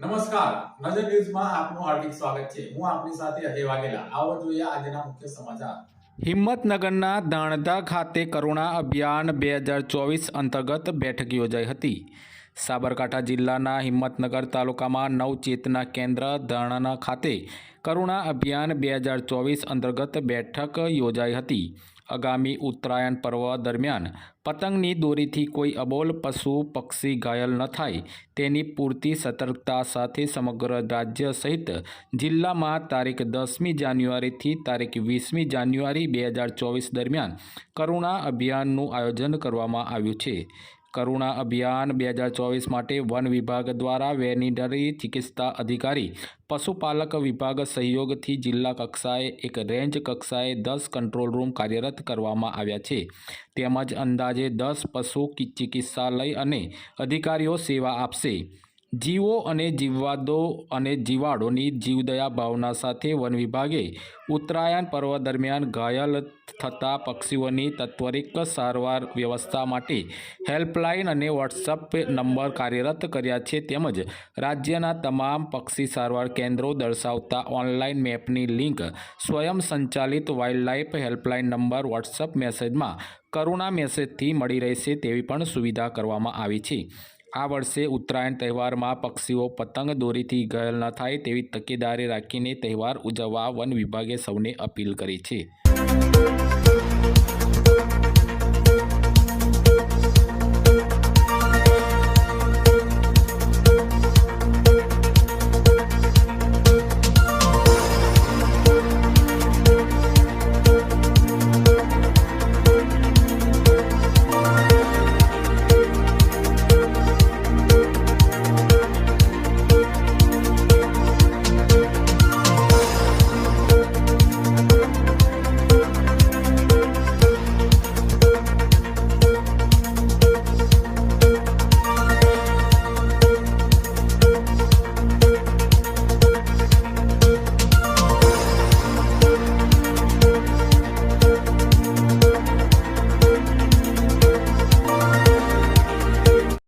નમસ્કાર. નજર ન્યૂઝમાં આપનું હાર્દિક સ્વાગત છે. હું આપની સાથે અજય વાઘેલા. આવો જોઈએ આજના મુખ્ય સમાચાર. હિંમતનગરના દાણદા ખાતે કરુણા અભિયાન બે હજાર ચોવીસ અંતર્ગત બેઠક યોજાઈ હતી. સાબરકાંઠા જિલ્લાના હિંમતનગર તાલુકામાં નવચેતના કેન્દ્ર દાણાના ખાતે કરુણા અભિયાન બે હજાર ચોવીસ અંતર્ગત બેઠક યોજાઈ હતી. આગામી ઉત્તરાયણ પર્વ દરમિયાન પતંગની દોરીથી કોઈ અબોલ, પશુ, પક્ષી ઘાયલ ન થાય તેની પૂરતી સતર્કતા સાથે સમગ્ર રાજ્ય સહિત જિલ્લામાં તારીખ દસમી જાન્યુઆરીથી તારીખ વીસમી જાન્યુઆરી બે હજાર ચોવીસ દરમિયાન કરુણા અભિયાનનું આયોજન કરવામાં આવ્યું છે. કરુણા અભિયાન બે હજાર ચોવીસ માટે વન વિભાગ દ્વારા વેટરનરી ચિકિત્સા અધિકારી, પશુપાલક વિભાગ સહયોગથી જિલ્લા કક્ષાએ એક રેન્જ કક્ષાએ દસ કંટ્રોલ રૂમ કાર્યરત કરવામાં આવ્યા છે. તેમજ અંદાજે દસ પશુ ચિકિત્સાલય અને અધિકારીઓ સેવા આપશે. જીવો અને જીવવાદો અને જીવાડોની જીવદયા ભાવના સાથે વન વિભાગે ઉત્તરાયણ પર્વ દરમિયાન ઘાયલ થતા પક્ષીઓની તત્વરિક સારવાર વ્યવસ્થા માટે હેલ્પલાઇન અને વોટ્સઅપ નંબર કાર્યરત કર્યા છે તેમજ રાજ્યના તમામ પક્ષી સારવાર કેન્દ્રો દર્શાવતા ઓનલાઈન મેપની લિંક સ્વયં સંચાલિત વાઇલ્ડલાઇફ હેલ્પલાઇન નંબર વોટ્સઅપ મેસેજમાં કરુણા મેસેજથી મળી રહેશે તેવી પણ સુવિધા કરવામાં આવી છે. આ વર્ષે ઉત્તરાયણ તહેવારમાં પક્ષીઓ પતંગ દોરીથી ઘાયલ ન થાય તેવી તકેદારી રાખીને તહેવાર ઉજવવા વન વિભાગે સૌને અપીલ કરી છે.